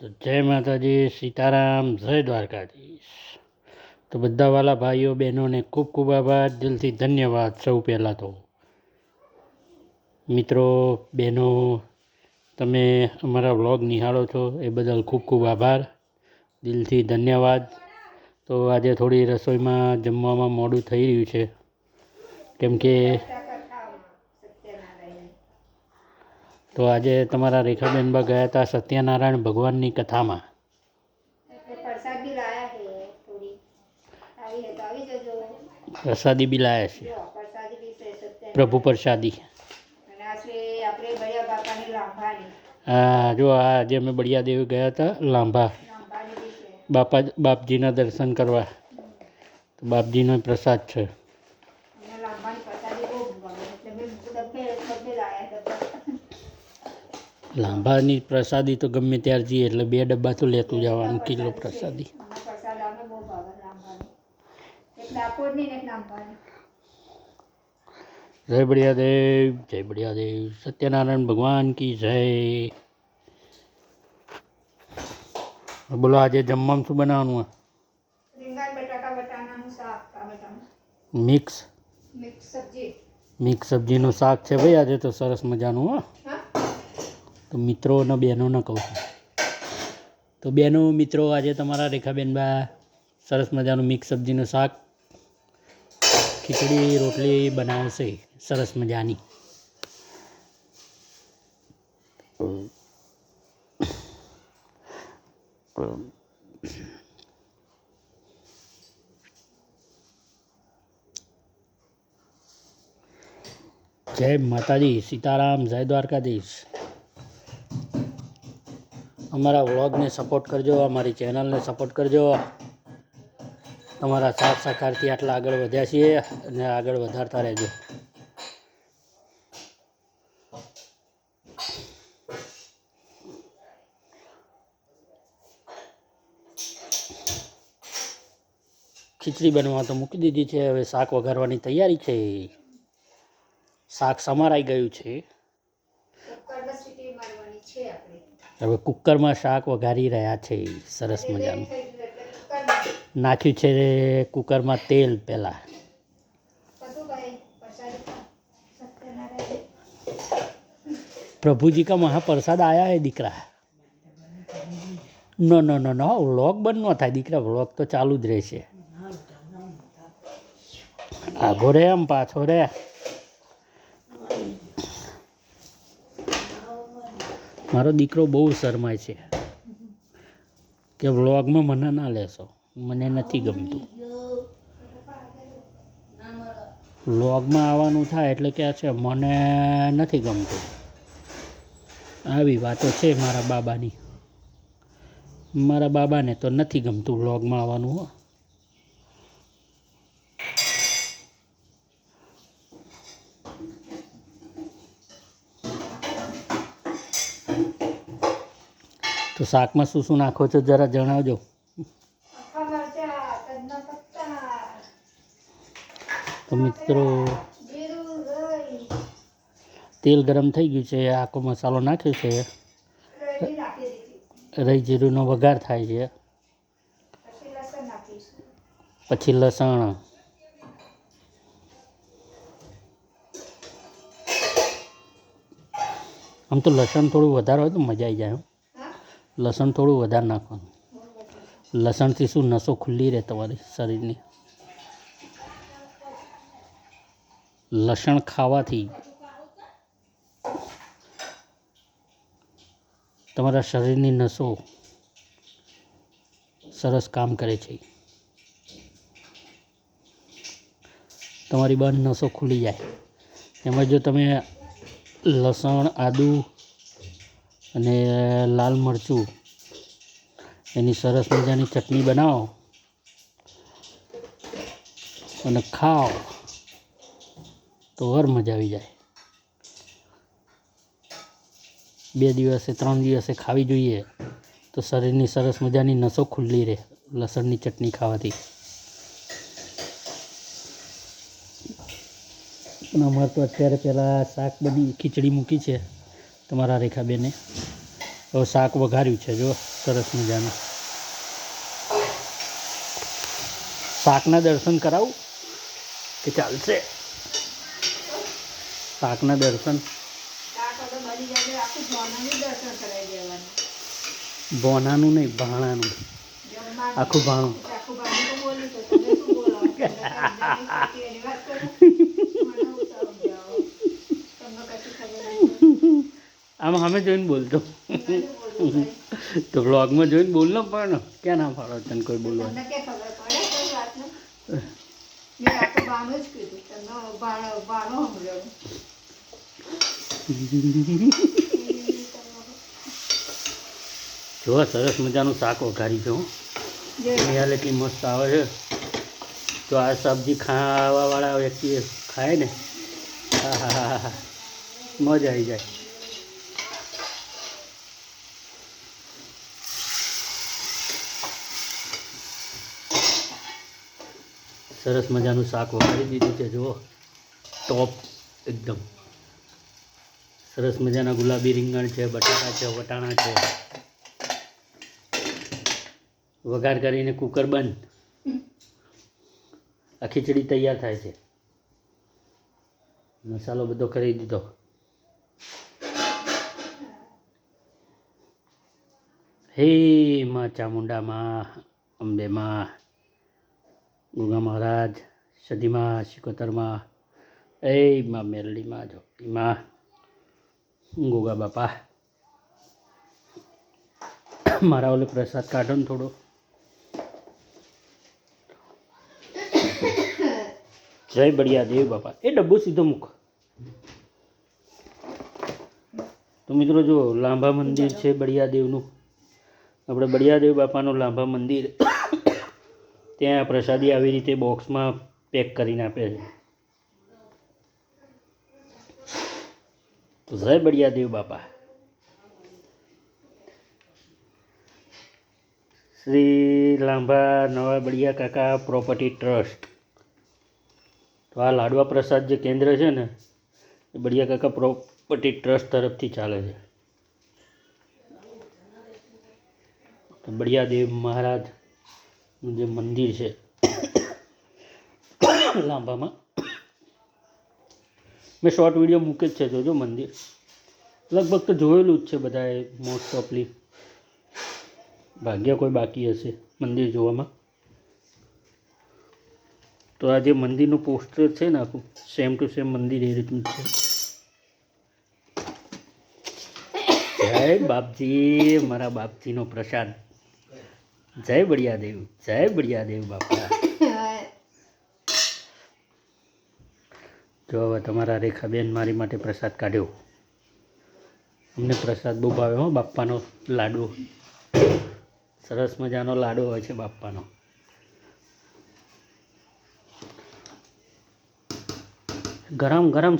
તો જય માતાજી, સીતારામ, જય દ્વારકાધીશ. તો બધા વાલા ભાઈઓ, બહેનોને ખૂબ ખૂબ આભાર. દિલથી ધન્યવાદ સૌ પહેલાં તો. મિત્રો, બહેનો, તમે અમારા વ્લોગ નિહાળો છો એ બદલ ખૂબ ખૂબ આભાર. દિલથી ધન્યવાદ. તો આજે થોડી રસોઈમાં જમવામાં મોડું થઈ રહ્યું છે. કેમ કે તો આજે તમારા રેખાબેનબા ગયા હતા સત્યનારાયણ ભગવાનની કથામાં. પ્રસાદ બી લાયા છે. પ્રભુ પ્રસાદી. જો આ આજે અમે બળિયા દેવી ગયા હતા લાંભા. બાપા બાપજીના દર્શન કરવા. તો બાપજીનો પ્રસાદ છે અને લાંભાની પ્રસાદી બહુ ગમે એટલે મેં ડબ્બે ડબ્બે લાયા ડબ્બા લાંભાની પ્રસાદી તો ગમે ત્યારે જઈએ એટલે બે ડબ્બા તો લેતું જવાનું કિલો પ્રસાદી. જય બળિયાદેવ જય બળિયાદેવ સત્યનારાયણ ભગવાન કી જય. બોલો આજે જમવામાં શું બનાવવાનું મિક્સ. મિક્સ સબ્જીનું શાક છે ભાઈ આજે તો સરસ મજાનું હા. તો મિત્રો અને બહેનોને કહું છું. તો બહેનો, મિત્રો, આજે તમારા રેખાબેન બા સરસ મજાનું મિક્સ સબ્જીનું શાક, ખીચડી, રોટલી બનાવશે. સરસ મજાની. જય માતાજી, સીતારામ, જય દ્વારકાધીશ. અમારા વ્લોગને સપોર્ટ કરજો, અમારી ચેનલને સપોર્ટ કરજો. તમારા સાથ સહકારથી આટલા આગળ વધ્યા છીએ અને આગળ વધારતા રહેજો. ખીચડી બનવા તો મૂકી દીધી છે, હવે શાક વઘારવાની તૈયારી છે. શાક સમારાઈ ગયું છે. હવે કુકરમાં શાક વઘારી રહ્યા છે સરસ મજાનું. નાખ્યું છે કુકરમાં તેલ પહેલાં. પ્રભુજી કા મહાપ્રસાદ આયા હે દીકરા? નો નો નો નો, વ્લોગ બંધ ન થાય. દીકરા, વ્લોગ તો ચાલુ જ રહેશે. આગો રે આમ પાછો રે. મારો દીકરો બહુ શરમાય છે કે વ્લોગમાં મને ના લેશો. મને નથી ગમતું. વ્લોગમાં આવવાનું થાય એટલે કે છે, મને નથી ગમતું. આવી વાતો છે મારા બાબાની. મારા બાબાને તો નથી ગમતું વ્લોગમાં આવવાનું તો શાકમાં શું શું નાખો છો જરા જણાવજો. તો મિત્રો, તેલ ગરમ થઈ ગયું છે, આખો મસાલો નાખ્યો છે. રહી જીરુંનો વઘાર થાય છે. પછી લસણ. આમ તો લસણ થોડું વધારે હોય તો મજા આવી જાય લસણ થોડું વધારે નાખવાનું. લસણથી શું નસો ખુલ્લી રહે તમારી શરીરની? લસણ ખાવાથી તમારા શરીરની નસો સરસ કામ કરે છે. તમારી બંધ નસો ખુલી જાય. એમાં જો તમે લસણ, આદું અને લાલ મરચું. એની સરસ મજાની ચટણી બનાવો. અને ખાઓ. તો વર મજા આવી જાય. બે દિવસે, ત્રણ દિવસે ખાવી જોઈએ. તો શરીરની સરસ મજાની નસો ખુલ્લી રહે, લસણની ચટણી ખાવાથી. અમારે તો અત્યારે પહેલાં શાક બધી ખીચડી મૂકી છે. તમારા રેખાબેને. હવે શાક વઘાર્યું છે જો સરસ મજાનું. શાકના દર્શન કરાવું કે ચાલશે? શાકના દર્શન. બોનાનું નહીં ભાણાનું. આખું ભાણું. આખું ભાણું તો બોલ્યું તો તમે શું બોલો તમને કાંઈ એની વાત કરો મને હું સમજાવો તમને કશું ખબર નથી આમ સામે જોઈને બોલતો. તો. બ્લોગમાં જોઈને બોલનો પણ ક્યાં ના ફાળો તને કોઈ બોલવા તમને ક્યાં ખબર પડે કોઈ વાતનું? મેં આખું બાનું જ કીધું તમને બાણો બાણો સમજાવું જો સરસ મજાનું શાક વઘારી છે હું. ખ્યાલ એટલી મસ્ત આવે છે. તો આ સબ્જી ખાવાવાળા વ્યક્તિએ ખાય ને? હા હા હા હા મજા આવી જાય. સરસ મજાનું શાક વઘારી દીધું છે, જુઓ. ટોપ એકદમ. સરસ મજાના ગુલાબી રીંગણ છે, બટાકા છે, વટાણા છે. વઘાર કરીને કુકર બંધ. આ ખીચડી તૈયાર થાય છે. મસાલો બધો કરી દીધો. હે માં ચામુંડામાં અંબેમાં. ગુગા મહારાજ, સદીમાં શિકોતરમાં એ માં મેરડીમાં જોટીમાં ગોગા બાપા. મારા ઓલે પ્રસાદ કાઢો ને થોડો. જય બળિયા દેવ બાપા. એ ડબ્બો સીધો મૂક. તો મિત્રો જો લાંબા મંદિર છે બળિયાદેવનું. આપણે બળિયાદેવ બાપાનું લાંબા મંદિર ત્યાં પ્રસાદી આવી રીતે બોક્સમાં પેક કરીને આપે છે. તો જય બળિયા દેવ બાપા. શ્રી લાંભા નવા બળિયા કાકા પ્રોપર્ટી ટ્રસ્ટ. તો આ લાડવા પ્રસાદ જે કેન્દ્ર છે ને, એ બળિયા કાકા પ્રોપર્ટી ટ્રસ્ટ તરફથી ચાલે છે. તો બળિયા દેવ મહારાજનું જે મંદિર છે, લાંબામાં. મેં શોર્ટ વીડિયો મૂકે જ છે, જોજો મંદિર. લગભગ તો જોયેલું જ છે બધાએ મોસ્ટ ઓફલી ભાગ્ય કોઈ બાકી હશે મંદિર જોવામાં. તો આ જે મંદિરનું પોસ્ટર છે ને આખું સેમ ટુ સેમ મંદિર એ રીતનું છે. જય બાપજી, મારા બાપજીનો પ્રસાદ. જય બળિયા દેવ જય બળિયા દેવ બાપા. જો હવે તમારા રેખાબેન મારી માટે પ્રસાદ કાઢ્યો. અમને પ્રસાદ બહુ ભાવે હો, બાપ્પાનો લાડુ. સરસ મજાનો લાડુ હોય છે બાપ્પાનો. ગરમ ગરમ